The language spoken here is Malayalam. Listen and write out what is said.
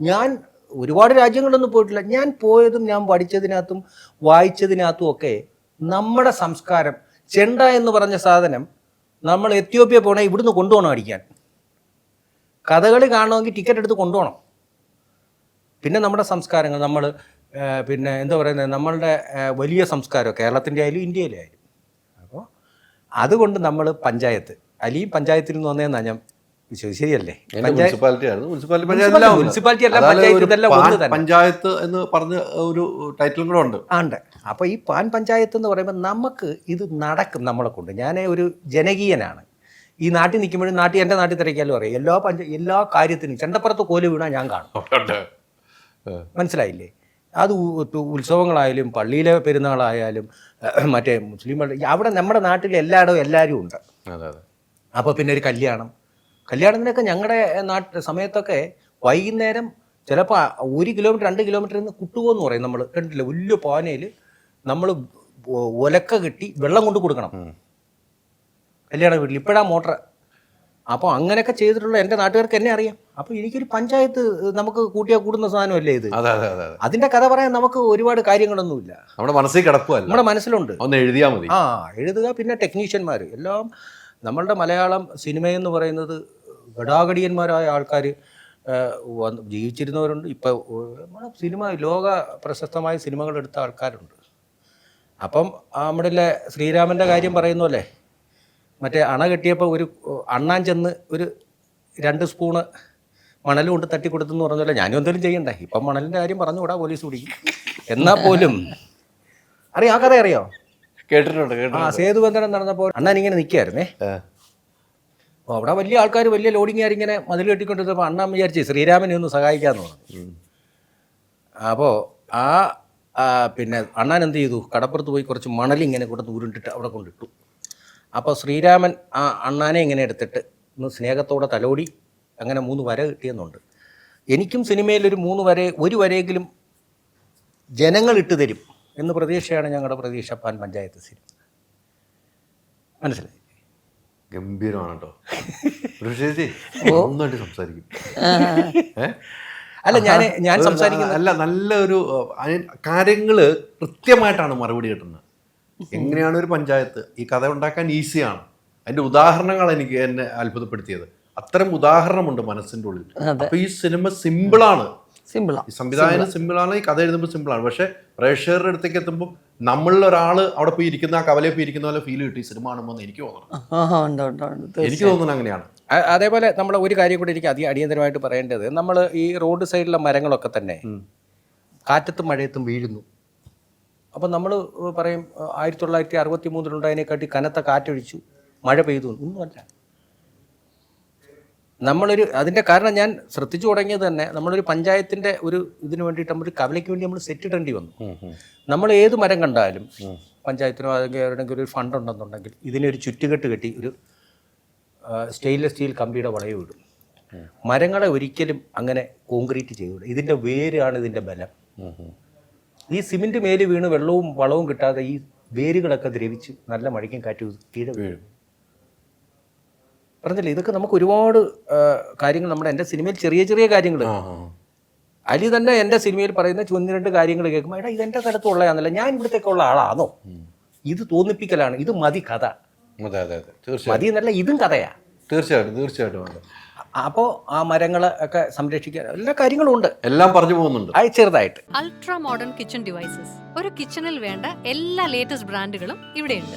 ഞാൻ ഒരുപാട് രാജ്യങ്ങളൊന്നും പോയിട്ടില്ല. ഞാൻ പോയതും ഞാൻ പഠിച്ചതിനകത്തും വായിച്ചതിനകത്തും ഒക്കെ നമ്മുടെ സംസ്കാരം ചെണ്ട എന്ന് പറഞ്ഞ സാധനം നമ്മൾ എത്യോപ്യ പോണേ ഇവിടുന്ന് കൊണ്ടുപോകണം അടിക്കാൻ. കഥകളി കാണണമെങ്കിൽ ടിക്കറ്റ് എടുത്ത് കൊണ്ടുപോകണം. പിന്നെ നമ്മുടെ സംസ്കാരങ്ങൾ നമ്മൾ പിന്നെ എന്താ പറയുന്നത് നമ്മളുടെ വലിയ സംസ്കാരം കേരളത്തിന്റെ ആയാലും ഇന്ത്യയിലെ ആയാലും. അപ്പോൾ അതുകൊണ്ട് നമ്മൾ പഞ്ചായത്ത് അല്ലെങ്കിൽ പഞ്ചായത്തിൽ നിന്ന് വന്നതെന്നാണ് ഞാൻ ശരിയല്ലേ? എന്റെ മുനിസിപ്പാലിറ്റി ആയിരുന്നു. മുനിസിപ്പാലിറ്റി അല്ല, പഞ്ചായത്ത് ഒരു ഇതെല്ലാം ഒന്ന് തന്നെ. പഞ്ചായത്ത് എന്ന് പറഞ്ഞ ഒരു ടൈറ്റിലും കൂടെ ഉണ്ട്. ഉണ്ട്. അപ്പോൾ ഈ പാൻ പഞ്ചായത്ത് എന്ന് പറയുമ്പോൾ നമുക്ക് ഇത് നടക്കും നമ്മളെ കൊണ്ട്. ഞാൻ ഒരു ജനകീയനാണ്. ഈ നാട്ടിൽ നിൽക്കുമ്പോഴും നാട്ടിൽ എന്റെ നാട്ടിൽ തിരക്കാലും അറിയാം. എല്ലാ പഞ്ച എല്ലാ കാര്യത്തിനും ചെണ്ടപ്പുറത്ത് കോൽ വീണാൽ ഞാൻ കാണും. മനസ്സിലായില്ലേ? അത് ഉത്സവങ്ങളായാലും പള്ളിയിലെ പെരുന്നാളായാലും മറ്റേ മുസ്ലിം പള്ളി അവിടെ നമ്മുടെ നാട്ടിൽ എല്ലായിടവും എല്ലാവരും ഉണ്ട്. അപ്പോൾ പിന്നെ ഒരു കല്യാണം കല്യാണത്തിനൊക്കെ ഞങ്ങളുടെ നാട്ട് സമയത്തൊക്കെ വൈകുന്നേരം ചിലപ്പോൾ ഒരു കിലോമീറ്റർ രണ്ട് കിലോമീറ്റർ നിന്ന് കുട്ടുപോന്ന് പറയും നമ്മൾ കണ്ടില്ല വലിയ പാനയിൽ നമ്മൾ ഒലക്ക കെട്ടി വെള്ളം കൊണ്ട് കൊടുക്കണം. കല്യാണ വീട്ടിൽ ഇപ്പോഴാ മോട്ടർ അപ്പോൾ അങ്ങനെയൊക്കെ ചെയ്തിട്ടുള്ള എന്റെ നാട്ടുകാർക്ക് എന്നെ അറിയാം. അപ്പോൾ എനിക്കൊരു പഞ്ചായത്ത് നമുക്ക് കൂട്ടിയാൽ കൂടുന്ന സാധനമല്ലേ ഇത്? അതിന്റെ അതെ അതെ അതെ. കഥ പറയാൻ നമുക്ക് ഒരുപാട് കാര്യങ്ങളൊന്നുമില്ല. നമ്മുടെ മനസ്സിൽ കിടപ്പല്ല നമ്മുടെ മനസ്സിലുണ്ട്. ഒന്ന് എഴുതിയാൽ മതി. ആ എഴുതുക പിന്നെ ടെക്നീഷ്യന്മാർ എല്ലാം നമ്മളുടെ മലയാളം സിനിമയെന്ന് പറയുന്നത് ഗടാഗടിയന്മാരായ ആൾക്കാർ വന്ന് ജീവിച്ചിരുന്നവരുണ്ട്. ഇപ്പോൾ നമ്മുടെ സിനിമ ലോക പ്രശസ്തമായ സിനിമകൾ എടുത്ത ആൾക്കാരുണ്ട്. അപ്പം നമ്മുടെ ശ്രീരാമന്റെ കാര്യം പറയുന്ന പോലെ മറ്റേ അണ കെട്ടിയപ്പോൾ ഒരു അണ്ണാൻ ചെന്ന് ഒരു രണ്ട് സ്പൂണ് മണൽ കൊണ്ട് തട്ടി കൊടുത്തെന്ന് പറഞ്ഞ ഞാനും എന്തെങ്കിലും ചെയ്യണ്ടേ? ഇപ്പം മണലിന്റെ കാര്യം പറഞ്ഞുകൂടാ പോലീസ് പിടിക്കും. എന്നാൽ പോലും. അറിയാം? ആ കഥ അറിയോ? കേട്ടിട്ടുണ്ട് ആ സേതുബന്ധനം നടന്നപ്പോൾ അണ്ണൻ ഇങ്ങനെ നിൽക്കായിരുന്നേ. അപ്പോൾ അവിടെ വലിയ ആൾക്കാർ വലിയ ലോഡിങ് ആയി ഇങ്ങനെ മതിൽ കെട്ടിക്കൊണ്ടിരുന്നപ്പോൾ അണ്ണാൻ വിചാരിച്ച് ശ്രീരാമനെ ഒന്ന് സഹായിക്കാമെന്ന് പറഞ്ഞു. അപ്പോൾ ആ ആ, പിന്നെ അണ്ണാൻ എന്ത് ചെയ്തു? കടപ്പുറത്ത് പോയി കുറച്ച് മണൽ ഇങ്ങനെ കൊടുത്ത് ഉരുണ്ടിട്ട് അവിടെ കൊണ്ടിട്ടു. അപ്പോൾ ശ്രീരാമൻ ആ അണ്ണാനെ ഇങ്ങനെ എടുത്തിട്ട് ഒന്ന് സ്നേഹത്തോടെ തലോടി അങ്ങനെ മൂന്ന് വര കിട്ടിയെന്നുണ്ട്. എനിക്കും സിനിമയിൽ ഒരു മൂന്ന് വര ഒരു വരയെങ്കിലും ജനങ്ങൾ ഇട്ട് തരും എന്ന് പ്രതീക്ഷയാണ് ഞങ്ങളുടെ പ്രതീക്ഷ പാൻ പഞ്ചായത്ത് സിനിമ. മനസ്സിലായി? ഗംഭീരമാണ് കേട്ടോ ചേച്ചി നന്നായിട്ട് സംസാരിക്കും. അല്ല ഞാൻ ഞാൻ സംസാരിക്കുന്നത് അല്ല നല്ലൊരു ഒരു കാര്യങ്ങൾ കൃത്യമായിട്ടാണ് മറുപടി കിട്ടുന്നത്. എങ്ങനെയാണ് ഒരു പഞ്ചായത്ത് ഈ കഥ ഉണ്ടാക്കാൻ ഈസിയാണ്? അതിന്റെ ഉദാഹരണങ്ങൾ എനിക്ക് എന്നെ അത്ഭുതപ്പെടുത്തിയത്. അത്തരം ഉദാഹരണമുണ്ട് മനസ്സിന്റെ ഉള്ളിൽ. അപ്പൊ ഈ സിനിമ സിമ്പിളാണ്. സിമ്പിളാ സംവിധായകന് സിമ്പിളാണ് ഈ കഥ എഴുതുമ്പോൾ സിമ്പിളാണ് പക്ഷേ പ്രേക്ഷകരുടെ അടുത്തേക്ക് എത്തുമ്പോൾ നമ്മളിൽ ഒരാൾ അവിടെ പോയി ഇരിക്കുന്ന ആ കവലയിൽ പോയി ഇരിക്കുന്ന പോലെ ഫീൽ കിട്ടി സിനിമ കാണുമ്പോൾ എന്ന് എനിക്ക് തോന്നുന്നു എനിക്ക് തോന്നുന്നത് അങ്ങനെയാണ്. അതേപോലെ നമ്മൾ ഒരു കാര്യം കൂടി എനിക്ക് അതി അടിയന്തരമായിട്ട് പറയേണ്ടത് നമ്മൾ ഈ റോഡ് സൈഡിലെ മരങ്ങളൊക്കെ തന്നെ കാറ്റത്തും മഴയത്തും വീഴുന്നു. അപ്പം നമ്മൾ പറയും ആയിരത്തി തൊള്ളായിരത്തി അറുപത്തി മൂന്നിലുണ്ടായതിനെക്കാട്ടി കനത്ത കാറ്റൊഴിച്ചു മഴ പെയ്തു ഒന്നുമല്ല. നമ്മളൊരു അതിന്റെ കാരണം ഞാൻ ശ്രദ്ധിച്ചു തുടങ്ങിയത് തന്നെ നമ്മളൊരു പഞ്ചായത്തിന്റെ ഒരു ഇതിന് വേണ്ടിയിട്ട് നമ്മൾ കവലയ്ക്ക് വേണ്ടി നമ്മൾ സെറ്റ് ഇടേണ്ടി വന്നു. നമ്മൾ ഏത് മരം കണ്ടാലും പഞ്ചായത്തിനോ അല്ലെങ്കിൽ എവിടെയെങ്കിലും ഒരു ഫണ്ട് ഉണ്ടെന്നുണ്ടെങ്കിൽ ഇതിനൊരു ചുറ്റുകെട്ട് കെട്ടി ഒരു സ്റ്റെയിൻലെസ് സ്റ്റീൽ കമ്പിയുടെ വളയം ഇടും. മരങ്ങളെ ഒരിക്കലും അങ്ങനെ കോൺക്രീറ്റ് ചെയ്യൂല. ഇതിന്റെ വേരാണ് ഇതിന്റെ ബലം. ഈ സിമെന്റ് മേൽ വീണ് വെള്ളവും വളവും കിട്ടാതെ ഈ വേരുകളൊക്കെ ദ്രവിച്ച് നല്ല മഴയ്ക്കും കാറ്റും കീഴെ വീഴും. പറഞ്ഞില്ലേ ഇതൊക്കെ നമുക്ക് ഒരുപാട് കാര്യങ്ങൾ നമ്മുടെ എന്റെ സിനിമയിൽ ചെറിയ ചെറിയ കാര്യങ്ങൾ. അലി തന്നെ എന്റെ സിനിമയിൽ പറയുന്ന ചുവന്ന രണ്ട് കാര്യങ്ങൾ കേൾക്കുമ്പോൾ എടാ എന്റെ സ്ഥലത്തുള്ളതാണല്ലോ ഞാൻ ഇവിടത്തേക്കുള്ള ആളാണോ ഇത് തോന്നിപ്പിക്കലാണ് ഇത് മതി കഥ. അതെ തീർച്ചയായിട്ടും. മതി എന്നല്ല ഇതും കഥയാ. തീർച്ചയായിട്ടും തീർച്ചയായിട്ടും അപ്പോ അപ്പോൾ ആ മരങ്ങൾ ഒക്കെ സംരക്ഷിക്കാൻ എല്ലാ കാര്യങ്ങളും ഉണ്ട്. എല്ലാം പറഞ്ഞു പോകുന്നുണ്ട്. അത് ചെറുതായിട്ട്. അൾട്രാ മോഡേൺ കിച്ചൺ ഡിവൈസസ് ഒരു കിച്ചണിൽ വേണ്ട എല്ലാ ലേറ്റസ്റ്റ് ബ്രാൻഡുകളും ഇവിടെയുണ്ട്.